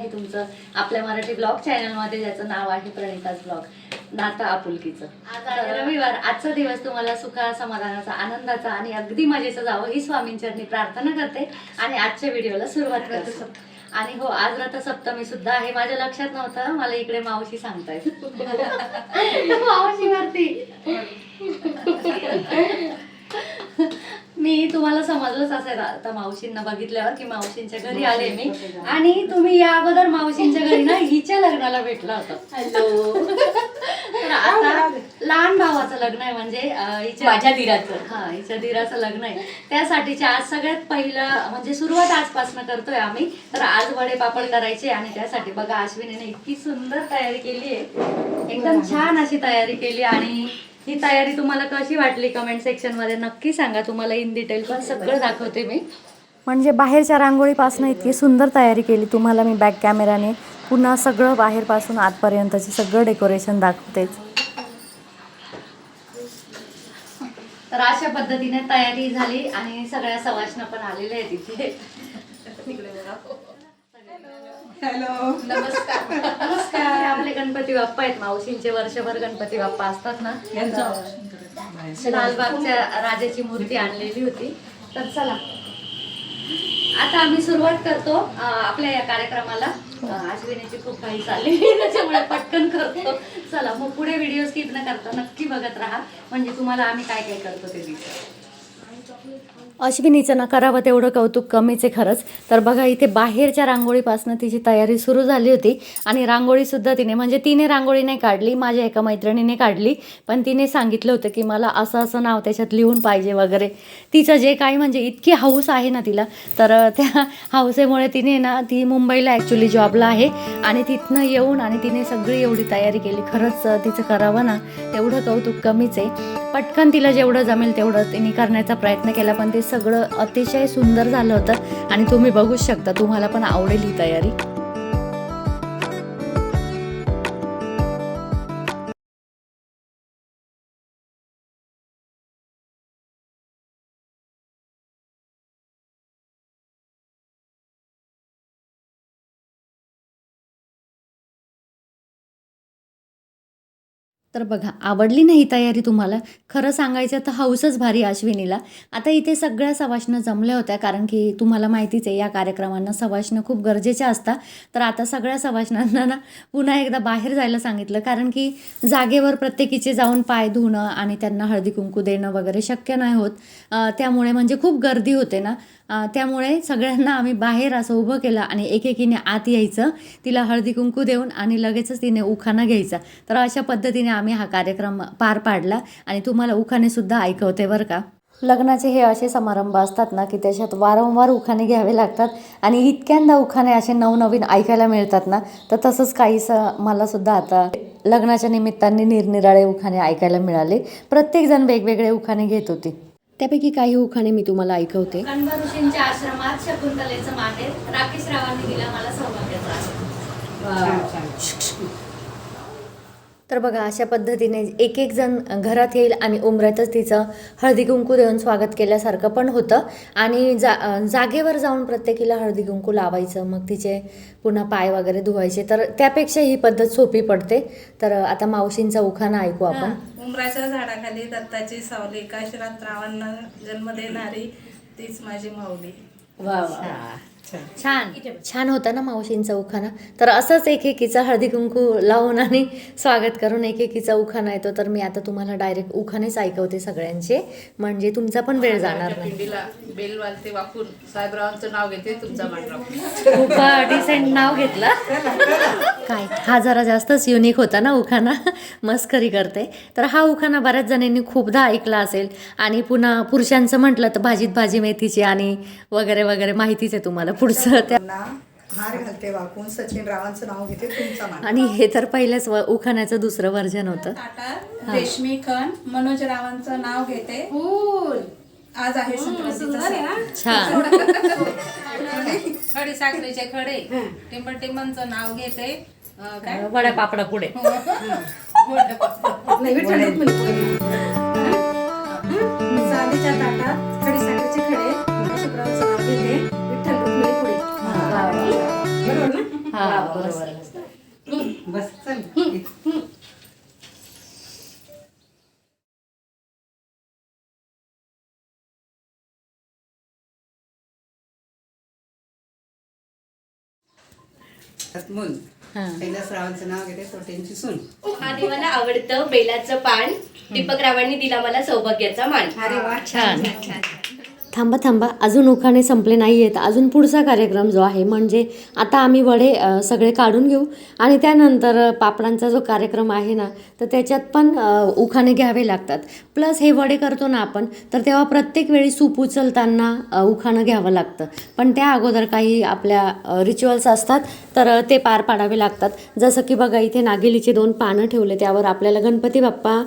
आहे तुमचं आपल्या मराठी ब्लॉग चॅनलमध्ये ज्याचं नाव आहे प्रणिताच ब्लॉग. नाता आपुलकीचं. रविवार आजचा दिवस तुम्हाला सुखा समाधानाचा आनंदाचा आणि अगदी मजेचा जावं ही स्वामींचरणी प्रार्थना करते आणि आजच्या व्हिडिओला सुरुवात करते. आणि हो आज रथसप्तमी सुद्धा आहे. माझ्या लक्षात नव्हतं मला इकडे मावशी सांगतायत. मावशी वरती मी तुम्हाला समजलंच असेल आता मावशींना बघितल्यावर की मावशींच्या घरी आले मी. आणि तुम्ही या अगोदर मावशींच्या घरी ना हिच्या लग्नाला भेटला होता. हॅलो. तर आता लहान भावाचं लग्न आहे म्हणजे हिच्या माझ्या दिराचं. हा हिच्या दिराचं लग्न आहे. त्यासाठीच्या आज सगळ्यात पहिलं म्हणजे सुरुवात आजपासून करतोय आम्ही. तर आज वडे पापड करायचे आणि त्यासाठी बघा अश्विनीने इतकी सुंदर तयारी केली आहे. एकदम छान अशी तयारी केली आणि ही तयारी तुम्हाला कशी वाटली? कमेंट सेक्शनमध्ये नक्की सांगा. तुम्हाला इन डिटेल पण सगळं दाखवते मी. म्हणजे बाहेरच्या रांगोळीपासून इतकी सुंदर तयारी केली तुम्हाला मी बॅक कॅमेराने पुन्हा सगळं बाहेरपासून आतपर्यंतचे सगळं डेकोरेशन दाखवतेच. तर अशा पद्धतीने तयारी झाली आणि सगळ्या सवाशना पण आलेल्या आहेत इथे. हॅलो. नमस्कार. नमस्कार. आपले गणपती बाप्पा आहेत मावशींचे वर्षभर गणपती बाप्पा असतात ना? लालबागच्या राजाची मूर्ती आणलेली होती. तर चला. आता आम्ही सुरुवात करतो आपल्या या कार्यक्रमाला. अं, अश्विनीची खूप काही चालली. त्याच्यामुळे पटकन करतो. चला मग पुढे व्हिडिओ स्किप न करता नक्की बघत राहा. म्हणजे तुम्हाला आम्ही काय काय करतो ते दिसेल अश्विनीचं ना करावं तेवढं कौतुक कमीच आहे खरंच. तर बघा इथे बाहेरच्या रांगोळीपासून तिची तयारी सुरू झाली होती. आणि रांगोळीसुद्धा तिने म्हणजे तिने रांगोळी नाही काढली माझ्या एका मैत्रिणीने काढली. पण तिने सांगितलं होतं की मला असं असं नाव त्याच्यात लिहून पाहिजे वगैरे. तिचं जे काही म्हणजे इतकी हाऊस आहे ना तिला. तर त्या हौसेमुळे तिने ना ती मुंबईला ॲक्च्युली जॉबला आहे. आणि तिथनं येऊन आणि तिने सगळी एवढी तयारी केली. खरंच तिचं करावं ना तेवढं कौतुक कमीच आहे. पटकन तिला जेवढं जमेल तेवढं तिने करण्याचा प्रयत्न केला पण ते सगळं अतिशय सुंदर झालं होतं. आणि तुम्ही बघूच शकता तुम्हाला पण आवडेल ही तयारी. तर बघा आवडली नाही तयारी तुम्हाला. खरं सांगायचं तर हौसच भारी अश्विनीला. आता इथे सगळ्या सवाशनं जमल्या होत्या कारण की तुम्हाला माहितीच आहे या कार्यक्रमांना सवाशनं खूप गरजेच्या असतात. तर आता सगळ्या सवाशनांना ना पुन्हा एकदा बाहेर जायला सांगितलं कारण की जागेवर प्रत्येकीचे जाऊन पाय धुणं आणि त्यांना हळदी कुंकू देणं वगैरे शक्य नाही होत. त्यामुळे म्हणजे खूप गर्दी होते ना. त्यामुळे सगळ्यांना आम्ही बाहेर असं उभं केलं आणि एकेकीने आत यायचं. तिला हळदी कुंकू देऊन आणि लगेचच तिने उखाणा घ्यायचा. तर अशा पद्धतीने आम्ही हा कार्यक्रम पार पाडला आणि तुम्हाला उखाणेसुद्धा ऐकवते बरं का. लग्नाचे हे असे समारंभ असतात ना की त्याच्यात वारंवार उखाणे घ्यावे लागतात आणि इतक्यांदा उखाणे असे नवनवीन ऐकायला मिळतात ना तर तसंच काहीसं मलासुद्धा आता लग्नाच्या निमित्ताने निरनिराळे उखाणे ऐकायला मिळाले. प्रत्येकजण वेगवेगळे उखाणे घेत होते. त्यापैकी काही उखाणे मी तुम्हाला ऐकवते. ऋषींच्या आश्रमात शकुंतलेचं माहेर राकेश रावांनी दिला. मला सौभाग्याचा आशीर्वाद. तर बघा अशा पद्धतीने एक एक जण घरात येईल आणि उमऱ्यातच तिचं हळदी कुंकू देऊन स्वागत केल्यासारखं पण होतं. आणि जा जागेवर जाऊन प्रत्येकीला हळदी कुंकू लावायचं मग तिचे पुन्हा पाय वगैरे धुवायचे तर त्यापेक्षा ही पद्धत सोपी पडते. तर आता मावशींचा उखाणा ऐकू आपण. उमराच्या झाडाखाली दत्ताची सावली काशीनाथ रावांना जन्म देणारी तीच माझी माऊली. वा वा छान. छान. होता ना मावशींचा उखाणा. तर असंच एकेकीचा हळदी कुंकू लावून आणि स्वागत करून एकेकीचा उखाणा येतो. तर मी आता तुम्हाला डायरेक्ट उखाणेच ऐकवते सगळ्यांचे. म्हणजे तुमचा पण वेळ जाणार नाही. पिंडीला बेल वालते वाकून. साहेबरावांचं नाव घेते तुमचा मांडराव खूप डिसेंट नाव घेतलं. काय? हा जरा जास्तच युनिक होता ना उखाणा. मस्करी करते. तर हा उखाणा बऱ्याच जणांनी खूपदा ऐकला असेल. आणि पुन्हा पुरुषांचं म्हटलं तर भाजीत भाजी मेथीची आणि वगैरे वगैरे माहितीच आहे तुम्हाला. पुढचं त्या हार घालते वाकून. सचिन रावांचं नाव घेते तुमचा मान आणि हे तर पहिल्याच व- उखाण्याचं दुसरं व्हर्जन होतं. रेशमी खण मनोज रावांचं नाव घेते. आज आहे. छान. खडी साखरेचे खडे. टिंबन टिंबनचं नाव घेते. काय? वड्या पापडा पुढे. चांदीच्या ताटात खडीसाखरेचे खडे. शुक्रांचं नाव घेते. बस चल मूल नाव घेते तो त्यांची सून आणि मला आवडतं बेलाचं पान. दीपक रावांनी दिला मला सौभाग्याचा मान. अरे वा छान. थांबा थांबा. अजून उखाणे संपले नाही आहेत अजून पुढचा कार्यक्रम जो आहे म्हणजे आता आम्ही वडे सगळे काढून घेऊ. आणि त्यानंतर पापडांचा जो कार्यक्रम आहे ना तर त्याच्यात पण उखाणे घ्यावे लागतात. प्लस हे वडे करतो ना आपण तर तेव्हा प्रत्येक वेळी सूप उचलताना उखाणं घ्यावं लागतं. पण त्या अगोदर काही आपल्या रिच्युअल्स असतात तर ते पार पाडावे लागतात. जसं की बघा इथे नागेलीचे दोन पानं ठेवले त्यावर आपल्याला गणपती बाप्पा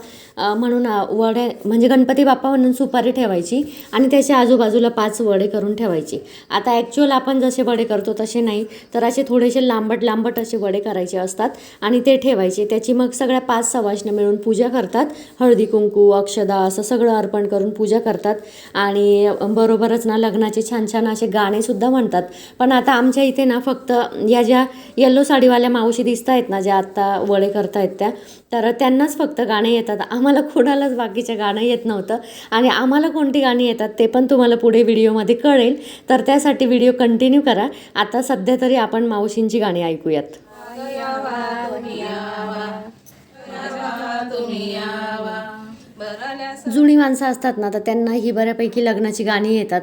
म्हणून वडे म्हणजे गणपती बाप्पा म्हणून सुपारी ठेवायची. आणि त्याच्या आजूबाजूला पाच वडे करून ठेवायची. आता ॲक्च्युअल आपण जसे वडे करतो तसे नाही तर असे थोडेसे लांबट लांबट असे वडे करायचे असतात आणि ते ठेवायचे. त्याची मग सगळ्या पाच सवाशनं मिळून पूजा करतात. हळदी कुंकू अक्षदा असं सगळं अर्पण करून पूजा करतात. आणि बरोबरच ना लग्नाचे छान छान असे गाणेसुद्धा म्हणतात. पण आता आमच्या इथे ना फक्त या ज्या येल्लो साडीवाल्या मावशी दिसत आहेत ना ज्या आत्ता वडे करतायत त्या तर त्यांनाच फक्त गाणे येतात. आम्हाला कोणालाच बाकीचे गाणं येत नव्हतं. आणि आम्हाला कोणती गाणी येतात ते पण तुम्हाला तुम्हाला पुढे व्हिडिओमध्ये कळेल. तर त्यासाठी व्हिडिओ कंटिन्यू करा. आता सध्या तरी आपण मावशींची गाणी ऐकूयात. जुनी माणसं असतात ना तर त्यांना ही बऱ्यापैकी लग्नाची गाणी येतात.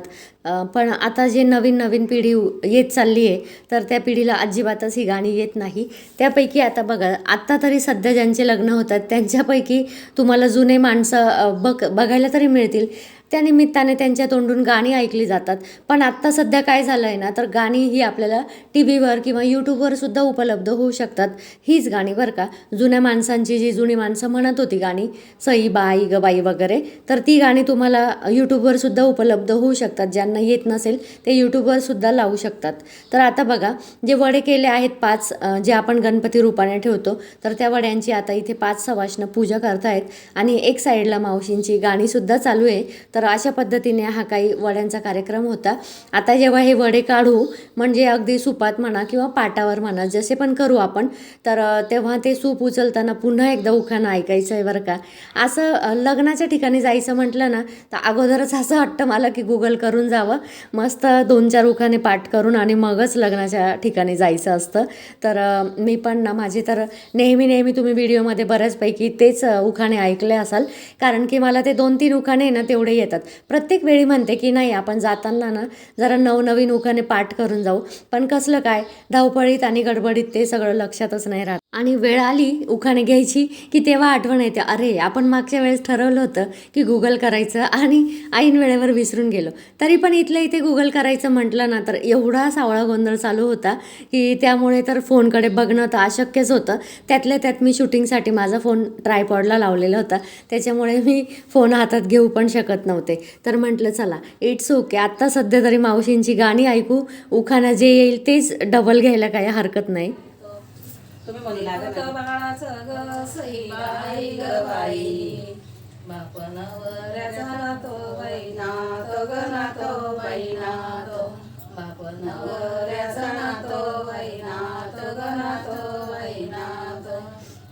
पण आता जे नवीन नवीन पिढी येत चालली आहे तर त्या पिढीला अजिबातच ही गाणी येत नाही. त्यापैकी आता बघा आत्ता तरी सध्या ज्यांचे लग्न होतात त्यांच्यापैकी तुम्हाला जुने माणसं बघ बघायला तरी मिळतील. त्या निमित्ताने त्यांच्या तोंडून गाणी ऐकली जातात. पण आत्ता सध्या काय झालं आहे ना तर गाणी ही आपल्याला टी व्हीवर किंवा यूट्यूबवर सुद्धा उपलब्ध होऊ शकतात. हीच गाणी बरं का. जुन्या माणसांची जी जुनी माणसं म्हणत होती गाणी सई बाई ग बाई वगैरे तर ती गाणी तुम्हाला यूट्यूबवर सुद्धा उपलब्ध होऊ शकतात. ज्यांना येत नसेल ते यूट्यूबवर सुद्धा लावू शकतात. तर आता बघा जे वडे केले आहेत पाच जे आपण गणपती रूपाने ठेवतो तर त्या वड्यांची आता इथे पाच सवाशनं पूजा करतायत. आणि एक साईडला मावशींची गाणीसुद्धा चालू आहे. तर तर अशा पद्धतीने हा काही वड्यांचा कार्यक्रम होता. आता जेव्हा हे वडे काढू म्हणजे अगदी सुपात म्हणा किंवा पाटावर म्हणा जसे पण करू आपण तर तेव्हा ते सूप उचलताना पुन्हा एकदा उखाणं ऐकायचं आहे बरं का. असं लग्नाच्या ठिकाणी जायचं म्हटलं ना तर अगोदरच असं वाटतं मला की गुगल करून जावं. मस्त दोन चार उखाणे पाठ करून आणि मगच लग्नाच्या ठिकाणी जायचं असतं. तर मी पण ना माझे तर नेहमी नेहमी तुम्ही व्हिडिओमध्ये बऱ्याचपैकी तेच उखाणे ऐकले असाल. कारण की मला ते दोन तीन उखाणे ना तेवढे येत येतात. प्रत्येक वेळी म्हणते की नाही आपण जाताना ना जरा नवनवीन उखाने पाठ करून जाऊ. पण कसलं काय धावपळीत आणि गडबडीत ते सगळं लक्षातच नाही राहत. आणि वेळ आली उखाणे घ्यायची की तेव्हा आठवण येते. अरे आपण मागच्या वेळेस ठरवलं होतं की गुगल करायचं आणि ऐन वेळेवर विसरून गेलो. तरी पण इथल्या इथे गुगल करायचं म्हटलं ना तर एवढा सावळा गोंधळ चालू होता की त्यामुळे तर फोनकडे बघणं तर अशक्यच होतं. त्यातल्या त्यात मी शूटिंगसाठी माझा फोन ट्रायपॉडला लावलेला होता. त्याच्यामुळे मी फोन हातात घेऊ पण शकत नव्हते. तर म्हटलं चला इट्स ओके आत्ता सध्या तरी मावशींची गाणी ऐकू. उखाणा जे येईल तेच डबल घ्यायला काही हरकत नाही.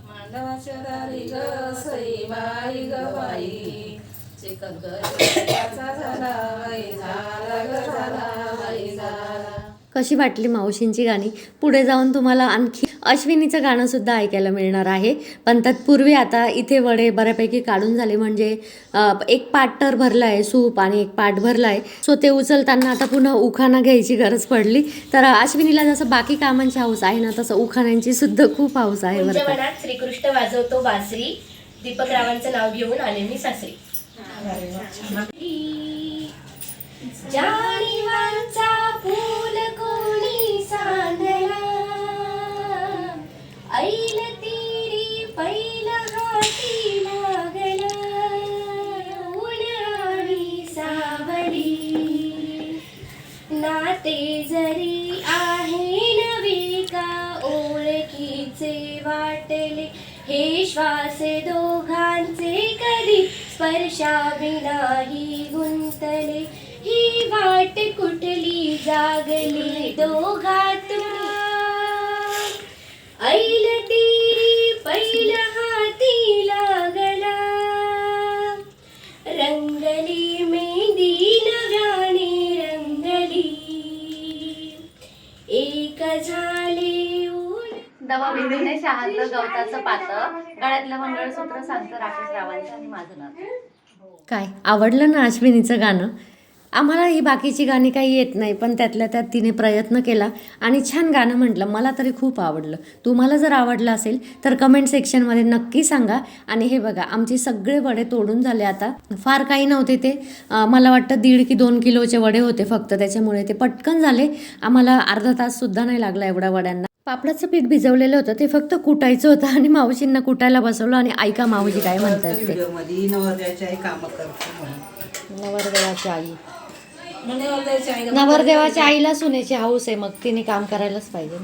मांडवाच्या दारी ग सई बाई ग बाई. कशी वाटली मावशींची गाणी? पुढे जाऊन तुम्हाला आणखी अश्विनीचं गाणं सुद्धा ऐकायला मिळणार आहे. पण तत्पूर्वी आता इथे वडे बऱ्यापैकी काढून झाले म्हणजे एक पाट तर भरला आहे सूप आणि एक पाट भरला आहे सो ते उचलताना आता पुन्हा उखाणा घ्यायची गरज पडली. तर अश्विनीला जसं बाकी कामांची हाऊस आहे ना तसं उखाण्यांची सुद्धा खूप हाऊस आहे श्रीकृष्ण वाजवतो बासरी. दीपक रावांचं नाव घेऊन आले मी सासरी. जाणीवांचा फूल कोणी सांगला? ऐल तिरी पैल हाती लागला. ऊन आणि सावली. नाते जरी आहे नवी का ओळखीचे वाटले हे श्वास दोघांचे कधी स्पर्शाविनाही गुंतले. ही वाट कुठली जागली दोघात ऐल तीरी पहिला दवा बिंदूने शहातलं गवताचं पातं. गळ्यातलं मंगळसूत्र सांगतं राकेश रावांचं आणि माझं नाव काय? आवडलं ना अश्विनीचं गाणं? आम्हाला ही बाकीची गाणी काही येत नाही पण त्यातल्या त्यात तिने प्रयत्न केला आणि छान गाणं म्हटलं. मला तरी खूप आवडलं. तुम्हाला जर आवडलं असेल तर कमेंट सेक्शनमध्ये नक्की सांगा. आणि हे बघा आमचे सगळे वडे तोडून झाले आता. फार काही नव्हते ते. मला वाटतं दीड की दोन किलोचे वडे होते फक्त. त्याच्यामुळे ते पटकन झाले. आम्हाला अर्धा ताससुद्धा नाही लागला एवढ्या वड्यांना. पापडाचं पीठ भिजवलेलं होतं ते फक्त कुटायचं होतं आणि मावशींना कुटायला बसवलं आणि ऐका मावशी काय म्हणतात ते? व्हिडिओमध्ये नवरदेवाच्या आई कामं करते म्हणून नवरदेवाची आई. नवरदेवाची आई नवरदेवाच्या आईला सुनेची हाऊस आहे मग तिने काम करायलाच पाहिजे.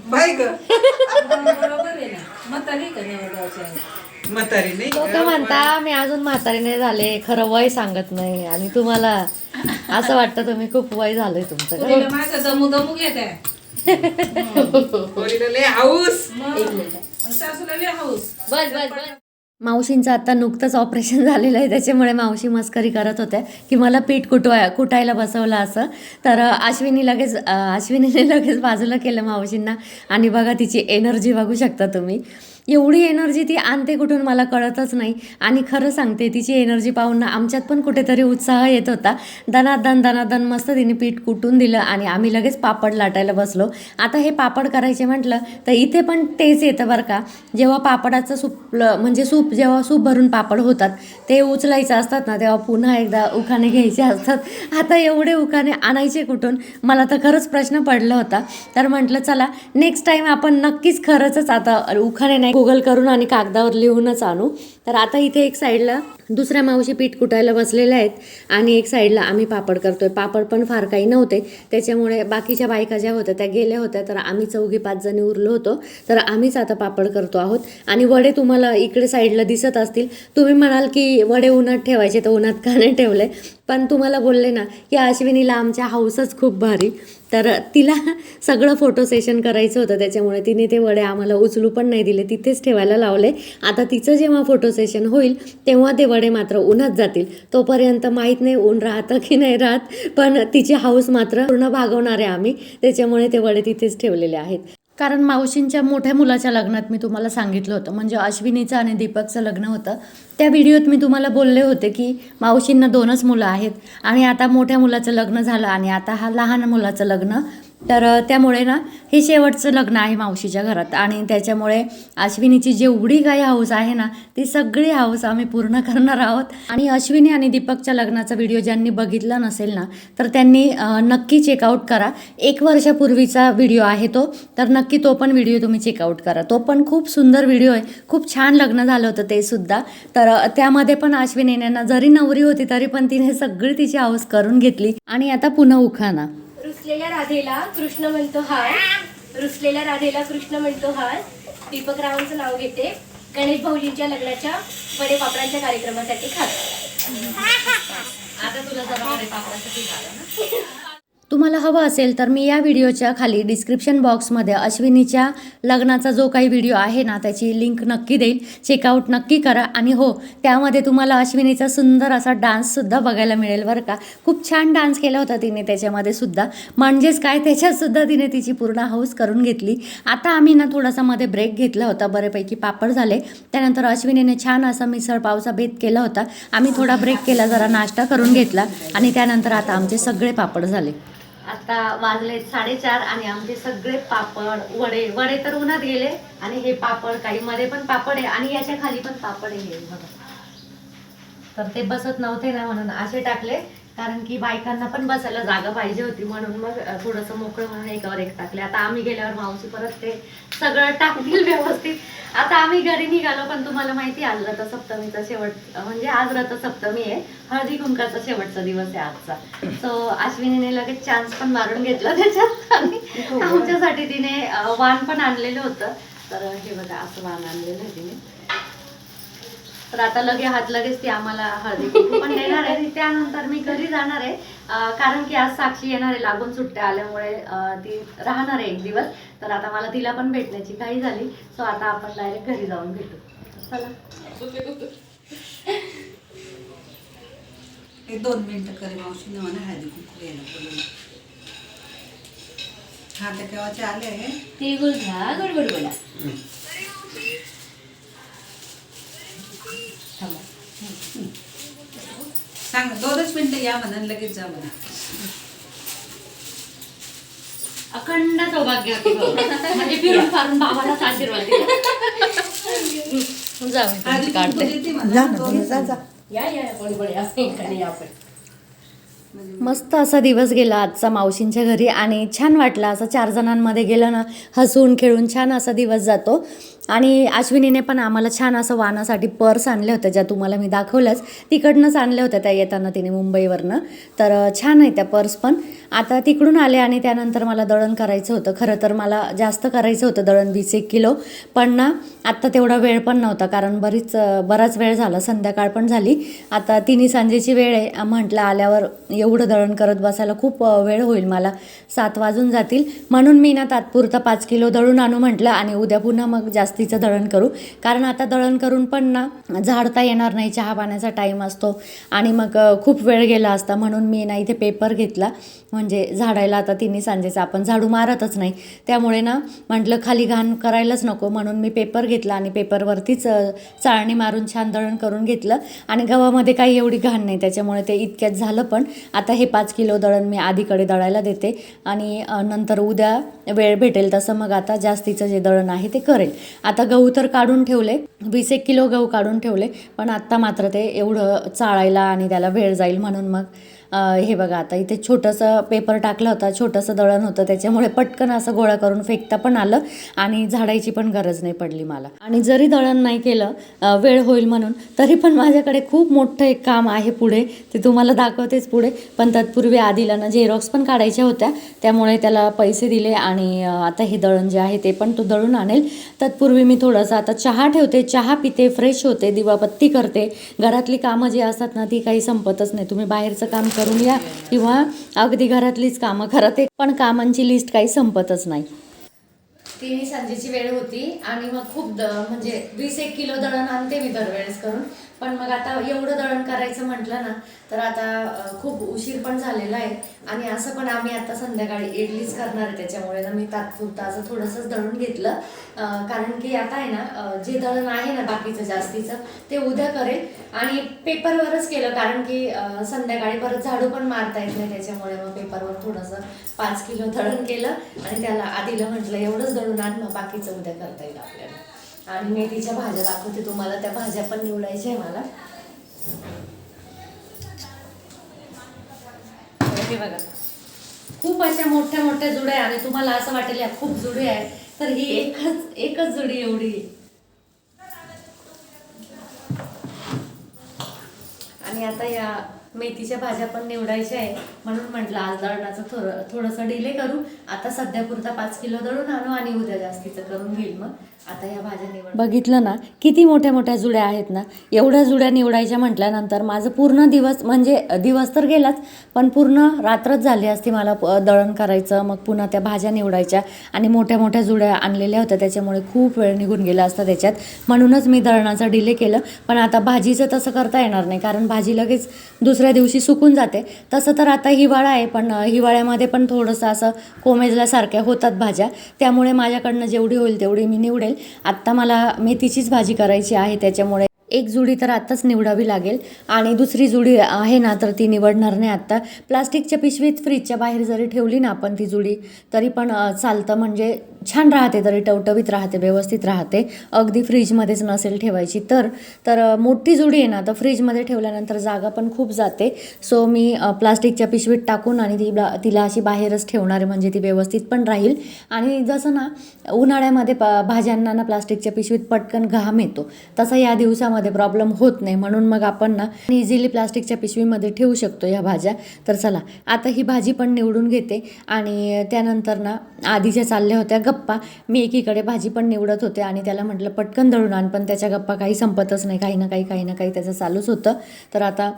लोक म्हणता मी अजून म्हातारी नाही झाले खरं वय सांगत नाही. आणि तुम्हाला असं वाटतं तुम्ही खूप वय झालंय तुमचं. हाऊस सासूला लय हाऊस. बस बस बस. मावशींचं आता नुकतंच ऑपरेशन झालेलं आहे त्याच्यामुळे मावशी मस्करी करत होत्या की मला पीठ कुटवाय कुटायला बसवलं असं. तर अश्विनी लगेच अश्विनीने लगेच बाजूला केलं मावशींना. आणि बघा तिची एनर्जी बघू शकता तुम्ही. एवढी एनर्जी ती आणते कुठून मला कळतच नाही. आणि खरं सांगते तिची एनर्जी पाहून ना आमच्यात पण कुठेतरी उत्साह येत होता. दनादन दनादन मस्त तिने पीठ कुटून दिलं आणि आम्ही लगेच पापड लाटायला बसलो. आता हे पापड करायचे म्हटलं तर इथे पण तेच येतं बरं का. जेव्हा पापडाचं सूप म्हणजे सूप जेव्हा सूप भरून पापड होतात ते उचलायचं असतात ना तेव्हा पुन्हा एकदा उखाणे घ्यायचे असतात. आता एवढे उखाणे आणायचे कुठून? मला तर खरंच प्रश्न पडला होता. तर म्हटलं चला नेक्स्ट टाईम आपण नक्कीच खरंच आता उखाणे नाही गुगल करून आणि कागदावर लिहूनच आणू. तर आता इथे एक साईडला दुसऱ्या मावशी पीठ कुटायला बसलेल्या आहेत आणि एक साईडला आम्ही पापड करतोय. पापड पण फार काही नव्हते. त्याच्यामुळे बाकीच्या बायका ज्या होत्या त्या गेल्या होत्या. तर आम्ही चौघी पाच जणी उरलो होतो. तर आम्हीच आता पापड करतो आहोत. आणि वडे तुम्हाला इकडे साईडला दिसत असतील. तुम्ही म्हणाल की वडे उन्हात ठेवायचे तर उन्हात का नाही ठेवले? पण तुम्हाला बोलले ना की अश्विनीला आमच्या हाऊसच खूप भारी. तर तिला सगळं फोटो सेशन करायचं होतं. त्याच्यामुळे तिने ते वडे आम्हाला उचलू पण नाही दिले. तिथेच ठेवायला लावले. आता तिचं जेव्हा फोटो सेशन होईल तेव्हा ते वडे मात्र उन्हात जातील. तोपर्यंत माहीत नाही ऊन राहतं की नाही राहत. पण तिची हाऊस मात्र पूर्ण भागवणार आहे आम्ही. त्याच्यामुळे ते वडे तिथेच ठेवलेले आहेत. कारण मावशींच्या मोठ्या मुलाच्या लग्नात मी तुम्हाला सांगितलं होतं. म्हणजे अश्विनीचं आणि दीपकचं लग्न होतं. त्या व्हिडिओत मी तुम्हाला बोलले होते की मावशींना दोनच मुलं आहेत. आणि आता मोठ्या मुलाचं लग्न झालं आणि आता हा लहान मुलाचं लग्न तर त्यामुळे ना हे शेवटचं लग्न आहे मावशीच्या घरात आणि त्याच्यामुळे अश्विनीची जेवढी काही हाऊस आहे ना ती सगळी हाऊस आम्ही पूर्ण करणार आहोत. आणि अश्विनी आणि दीपकच्या लग्नाचा व्हिडिओ ज्यांनी बघितला नसेल ना तर त्यांनी नक्की चेकआउट करा. एक वर्षापूर्वीचा व्हिडिओ आहे तो तर नक्की तो पण व्हिडिओ तुम्ही चेकआउट करा. तो पण खूप सुंदर व्हिडिओ आहे. खूप छान लग्न झालं होतं ते सुद्धा. तर त्यामध्ये पण अश्विनीने जरी नवरी होती तरी पण तिने सगळी तिची हाऊस करून घेतली. आणि आता पुन्हा उखाना रुसलेल्या राधेला कृष्ण म्हणतो हाय रुसलेल्या राधेला कृष्ण म्हणतो हाय दीपक रावांचं नाव घेते. गणेश भाऊजींच्या लग्नाच्या बडे पापडांच्या कार्यक्रमासाठी खास. आता तुला जरा बडे पापडाचं झालं ना? तुम्हाला हवं असेल तर मी या व्हिडिओच्या खाली डिस्क्रिप्शन बॉक्समध्ये अश्विनीच्या लग्नाचा जो काही व्हिडिओ आहे ना त्याची लिंक नक्की देईल. चेकआउट नक्की करा. आणि हो त्यामध्ये तुम्हाला अश्विनीचा सुंदर असा डान्ससुद्धा बघायला मिळेल बरं का. खूप छान डान्स केला होता तिने त्याच्यामध्ये सुद्धा. म्हणजेच काय त्याच्यातसुद्धा तिने तिची पूर्ण हाऊस करून घेतली. आता आम्ही ना थोडासा मध्ये ब्रेक घेतला होता. बऱ्यापैकी पापड झाले. त्यानंतर अश्विनीने छान असा मिसळ पावसा भेद केला होता. आम्ही थोडा ब्रेक केला जरा नाश्ता करून घेतला. आणि त्यानंतर आता आमचे सगळे पापड झाले. आता वाजले साडेचार आणि आमचे सगळे पापड वडे वडे तर उन्हात गेले आणि हे पापड काही मध्ये पण पापड आहे आणि याच्या खाली पण पापड आहे बघा. तर ते बसत नव्हते ना म्हणून असे टाकले. कारण की बायकांना पण बसायला जागा पाहिजे होती म्हणून मग थोडंसं मोकळं म्हणून एकावर एक टाकले. आता आम्ही गेल्यावर मावशी परत ते सगळं टाकतील व्यवस्थित. आता आम्ही घरी निघालो पण तुम्हाला माहिती आज रथसप्तमीचा शेवट म्हणजे आज रथसप्तमी आहे. हळदी कुंकाचा शेवटचा दिवस आहे आजचा. सो अश्विनीने लगेच चान्स पण मारून घेतला त्याच्यात. आणि आमच्यासाठी तिने वाण पण आणलेलं होतं. तर हे बघा असं वाण आणलेलं आहे तिने. तर आता लगे हात लगेच ती आम्हाला हळदी कुंकू पण देणार आहे. त्यानंतर मी घरी जाणार आहे. कारण की आज साक्षी येणार आहे. लागून सुट्ट्या आल्यामुळे ती राहणार आहे एक दिवस. तर आता मला तिला पण भेटण्याची काही झाली. सो आता आपण डायरेक्ट घरी जाऊन भेटू. चला. एक दोन मिनिटं करे मावशीने म्हणा हळदी कुंकू यायला. हा ते केव्हाचे आले आहे? तिळगुळ घ्या गोड गोड बोला सांग दोनच मिनिटं या म्हणा आणि लगेच जा म्हणा. अखंड सौभाग्य म्हणजे फिरून फारून बाबालाच आशीर्वाद दिला. जाऊ हळदी कुंकू देते म्हणा. जा ना तुम्ही जा जा. या या गोड गोड या. इकडे या आपण मस्त असा दिवस गेला आजचा मावशींच्या घरी आणि छान वाटलं असं चार जणांमध्ये गेलं ना हसून खेळून छान असा दिवस जातो. आणि अश्विनीने पण आम्हाला छान असं वानासाठी पर्स आणले होते ज्या तुम्हाला मी दाखवल्याच तिकडनंच आणल्या होत्या त्या येताना तिने मुंबईवरनं. तर छान आहे त्या पर्स पण. आता तिकडून आले आणि त्यानंतर मला दळण करायचं होतं. खरं तर मला जास्त करायचं होतं दळण वीस एक किलो. पण ना आत्ता तेवढा वेळ पण नव्हता कारण बरीच बराच वेळ झाला. संध्याकाळ पण झाली. आता तिन्ही सांजेची वेळ आहे. म्हटलं आल्यावर एवढं दळण करत बसायला खूप वेळ होईल मला. सात वाजून जातील. म्हणून मी ना तात्पुरता पाच किलो दळून आणू म्हटलं आणि उद्या पुन्हा मग जास्त जास्तीचं दळण करू. कारण आता दळण करून पण ना झाडता येणार नाही चहा पाण्याचा टाईम असतो. आणि मग खूप वेळ गेला असता. म्हणून मी ना इथे पेपर घेतला. म्हणजे झाडायला आता तिन्ही सांजेचा आपण झाडू मारतच नाही. त्यामुळे ना म्हटलं खाली घाण करायलाच नको. म्हणून मी पेपर घेतला आणि पेपरवरतीच चाळणी मारून छान दळण करून घेतलं. आणि गव्हामध्ये काही एवढी घाण नाही. त्याच्यामुळे ते इतक्यात झालं पण आता हे पाच किलो दळण मी आधीकडे दळायला देते. आणि नंतर उद्या वेळ भेटेल तसं मग आता जास्तीचं जे दळण आहे ते करेल. आता गहू तर काढून ठेवले वीस एक किलो गहू काढून ठेवले पण आत्ता मात्र ते एवढं चाळायला आणि त्याला वेळ जाईल म्हणून मग हे बघा आता इथे छोटंसं पेपर टाकला होता छोटंसं दळण होतं त्याच्यामुळे पटकन असं गोळा करून फेकता पण आलं आणि झाडायची पण गरज नाही पडली मला. आणि जरी दळण नाही केलं वेळ होईल म्हणून तरी पण माझ्याकडे खूप मोठं एक काम आहे पुढे. ते तुम्हाला दाखवतेच पुढे पण तत्पूर्वी आधीला ना झेरॉक्स पण काढायच्या होत्या. त्यामुळे त्याला पैसे दिले आणि आता हे दळण जे आहे ते पण तो दळून आणेल. तत्पूर्वी मी थोडंसं आता चहा ठेवते चहा पिते फ्रेश होते दिवाबत्ती करते. घरातली कामं जी असतात ना ती काही संपतच नाही. तुम्ही बाहेरचं काम कर करून या. किंवा अगदी घरातलीच कामं करा. ते पण कामांची लिस्ट काही संपतच नाही. तिन्ही सांजेची वेळ होती आणि मग खूप द म्हणजे वीस एक किलो दळण आणते मी दरवेळेस करून. पण मग आता एवढं दळण करायचं म्हटलं ना तर आता खूप उशीर पण झालेला आहे. आणि असं पण आम्ही आता संध्याकाळी इडलीच करणार आहे त्याच्यामुळे. ना मी तात्पुरतं असं थोडंसंच दळून घेतलं. कारण की आता आहे ना जे दळण आहे ना बाकीचं जास्तीचं ते उद्या करेल. आणि पेपरवरच केलं कारण की संध्याकाळी परत झाडू पण मारता येत नाही. त्याच्यामुळे मग पेपरवर थोडंसं पाच किलो दळण केलं आणि त्याला आधीला म्हटलं एवढंच दळून आण मग बाकीचं उद्या करता येईल आपल्याला. आणि मेथीच्या भाज्या दाखवते तुम्हाला त्या भाज्या पण निवडायच्या आहे मला. हे बघा. खूप अशा मोठ्या मोठ्या जुड्या आहे आणि तुम्हाला असं वाटेल या खूप जुडी आहे तर ही एकच एकच जुडी एवढी. आणि आता या मेथीच्या भाज्या पण निवडायच्या आहे. म्हणून म्हटलं आज दळणाचं थोडं थोडंसं डिले करू. आता सध्यापुरता पाच किलो दळून आणू आणि उद्या जास्तीचं करून घेईल मग. आता या भाज्या निवड बघितलं ना किती मोठ्या मोठ्या जुड्या आहेत ना. एवढ्या जुड्या निवडायच्या म्हटल्यानंतर माझं पूर्ण दिवस म्हणजे दिवस तर गेलाच पण पूर्ण रात्रच झाली असती मला दळण करायचं मग पुन्हा त्या भाज्या निवडायच्या. आणि मोठ्या मोठ्या जुड्या आणलेल्या होत्या त्याच्यामुळे खूप वेळ निघून गेला असता त्याच्यात. म्हणूनच मी दळणाचा डिले केलं. पण आता भाजीचं तसं करता येणार नाही कारण भाजी लगेच दुसऱ्या दुसऱ्या दिवशी सुकून जाते. तसं तर आता हिवाळा आहे पण हिवाळ्यामध्ये पण थोडंसं असं कोमेजल्यासारख्या होतात भाज्या. त्यामुळे माझ्याकडनं जेवढी होईल तेवढी मी निवडेल. आत्ता मला मेथीचीच भाजी करायची आहे त्याच्यामुळे एक जुडी तर आत्ताच निवडावी लागेल. आणि दुसरी जुडी आहे ना तर ती निवडणार नाही आत्ता. प्लास्टिकच्या पिशवीत फ्रीजच्या बाहेर जरी ठेवली ना आपण ती जुडी तरी पण चालतं म्हणजे छान राहते तरी टवटवीत राहते व्यवस्थित राहते. अगदी फ्रीजमध्येच नसेल ठेवायची तर. तर मोठी जुडी आहे ना तर फ्रीजमध्ये ठेवल्यानंतर जागा पण खूप जाते. सो मी प्लास्टिकच्या पिशवीत टाकून आणि ती तिला अशी बाहेरच ठेवणार आहे म्हणजे ती व्यवस्थित पण राहील. आणि जसं ना उन्हाळ्यामध्ये प भाज्यांना ना प्लास्टिकच्या पिशवीत पटकन घाम येतो. तसा या दिवसामध्ये प्रॉब्लेम होत नाही. म्हणून मग आपण ना इझिली प्लास्टिकच्या पिशवीमध्ये ठेवू शकतो या भाज्या. तर चला आता ही भाजी पण निवडून घेते. आणि त्यानंतर ना आधीच्या चालल्या होत्या गप्पा गप्पा. मी एकीकडे भाजी पण निवडत होते आणि त्याला म्हटलं पटकन दळून आण. पण त्याच्या गप्पा काही संपतच नाही. काही ना काही काही ना काही त्याचं चालूच होतं. तर आता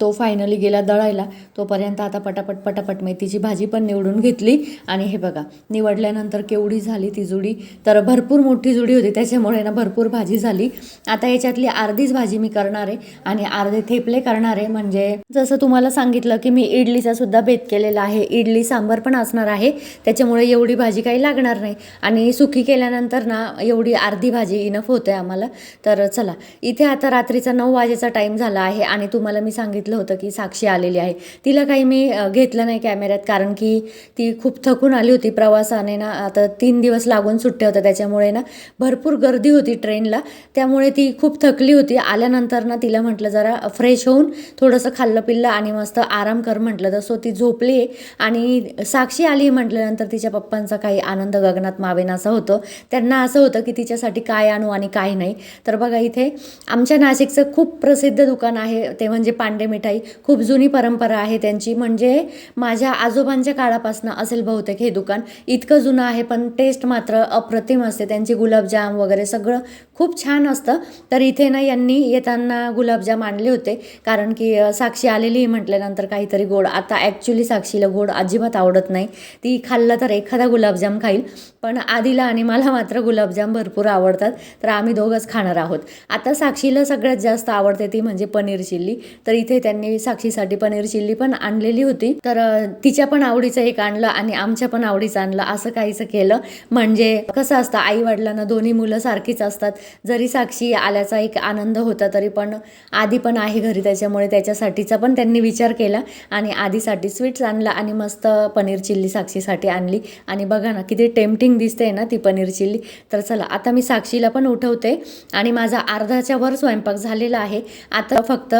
तो फायनली गेला दळायला. तोपर्यंत आता पटापट पटापट मेथीची भाजी पण निवडून घेतली. आणि हे बघा निवडल्यानंतर केवढी झाली ती जुडी. तर भरपूर मोठी जुडी होती त्याच्यामुळे ना भरपूर भाजी झाली. आता याच्यातली अर्धीच भाजी मी करणार आहे आणि अर्धे थेपले करणार आहे. म्हणजे जसं तुम्हाला सांगितलं की मी इडलीचा सुद्धा बेत केलेला आहे. इडली सांबार पण असणार आहे. त्याच्यामुळे एवढी भाजी काही लागणार नाही. आणि सुकी केल्यानंतर ना एवढी अर्धी भाजी इनफ होते आम्हाला. तर चला इथे आता रात्रीचा नऊ वाजेचा टाईम झाला आहे आणि तुम्हाला मी सांगितलं होतं की साक्षी आलेली आहे. तिला काही मी घेतलं नाही कॅमेऱ्यात कारण की ती खूप थकून आली होती प्रवासाने ना. आता तीन दिवस लागून सुट्ट्या होत्या त्याच्यामुळे ना. भरपूर गर्दी होती ट्रेनला. त्यामुळे ती खूप थकली होती. आल्यानंतर ना तिला म्हटलं जरा फ्रेश होऊन थोडंसं खाल्लं पिल्लं आणि मस्त आराम कर म्हटलं. तर सो ती झोपली आणि साक्षी आली म्हटल्यानंतर तिच्या पप्पांचा काही आनंद गगनात मावेन असं होतं. त्यांना असं होतं की तिच्यासाठी काय आणू आणि काय नाही. तर बघा इथे आमच्या नाशिकचं खूप प्रसिद्ध दुकान आहे. ते म्हणजे पांडे मिठाई खूप जुनी परंपरा आहे त्यांची. म्हणजे माझ्या आजोबांच्या काळापासून असेल बहुतेक हे दुकान. इतकं जुनं आहे पण टेस्ट मात्र अप्रतिम असते. त्यांची गुलाबजाम वगैरे सगळं खूप छान असतं. तर इथे ना यांनी येताना गुलाबजाम आणले होते. कारण की साक्षी आलेली म्हटल्यानंतर काहीतरी गोड. आता ॲक्च्युली साक्षीला गोड अजिबात आवडत नाही. ती खाल्लं तर एखादा गुलाबजाम खाईल. पण आधीला आणि मला मात्र गुलाबजाम भरपूर आवडतात. तर आम्ही दोघंच खाणार आहोत. आता साक्षीला सगळ्यात जास्त आवडते ती म्हणजे पनीर चिल्ली. तर इथे त्यांनी साक्षीसाठी पनीर चिल्ली पण आणलेली होती. तर तिच्या पण आवडीचं एक आणलं आणि आमच्या पण आवडीचं आणलं. असं काहीच केलं. म्हणजे कसं असतं आई वडिलांना दोन्ही मुलं सारखीच असतात. जरी साक्षी आल्याचा एक आनंद होता तरी पण आधी पण आहे घरी. त्याच्यामुळे त्याच्यासाठीचा पण त्यांनी विचार केला आणि आधीसाठी स्वीट्स आणला आणि मस्त पनीर चिल्ली साक्षीसाठी आणली. आणि बघा ना किती टेम्पटिंग दिसते ना ती पनीर चिल्ली. तर चला आता मी साक्षीला पण उठवते. आणि माझा अर्धाच्या वर स्वयंपाक झालेला आहे. आता फक्त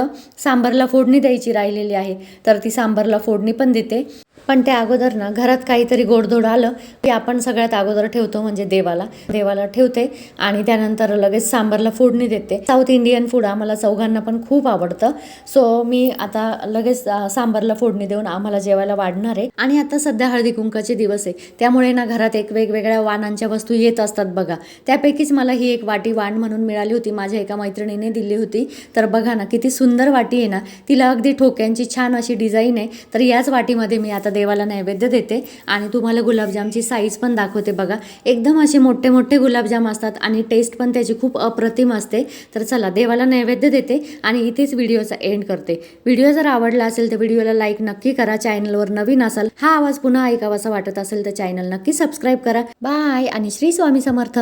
सांबारला फोडणी द्यायची राहिलेली आहे तर ती सांबारला फोडणी पण देते. पण त्या अगोदर ना घरात काहीतरी गोडधोड आलं की आपण सगळ्यात अगोदर ठेवतो म्हणजे देवाला. देवाला ठेवते आणि त्यानंतर लगेच सांबारला फोडणी देते. साऊथ इंडियन फूड आम्हाला चौघांना पण खूप आवडतं. सो मी आता लगेच सांबारला फोडणी देऊन आम्हाला जेवायला वाढणार आहे. आणि आता सध्या हळदी कुंकाचे दिवस आहे. त्यामुळे ना घरात एक वेगवेगळ्या वाणांच्या वस्तू येत असतात बघा. त्यापैकीच मला ही एक वाटी वाण म्हणून मिळाली होती. माझ्या एका मैत्रिणीने दिली होती. तर बघा ना किती सुंदर वाटी आहे ना. तिला अगदी ठोक्यांची छान अशी डिझाईन आहे. तर याच वाटीमध्ये मी आता देवाला नैवेद्य देते आणि तुम्हाला गुलाबजामची साईज पण दाखवते बघा. एकदम असे मोठे मोठे गुलाबजाम असतात आणि टेस्ट पण त्याची खूप अप्रतिम असते. तर चला देवाला नैवेद्य देते आणि इथेच व्हिडिओचा एंड करते. व्हिडिओ जर आवडला असेल तर व्हिडिओला लाईक नक्की करा. चॅनलवर नवीन असाल हा आवाज पुन्हा ऐकावासा वाटत असेल तर चॅनल नक्की सबस्क्राईब करा. बाय आणि श्री स्वामी समर्थ.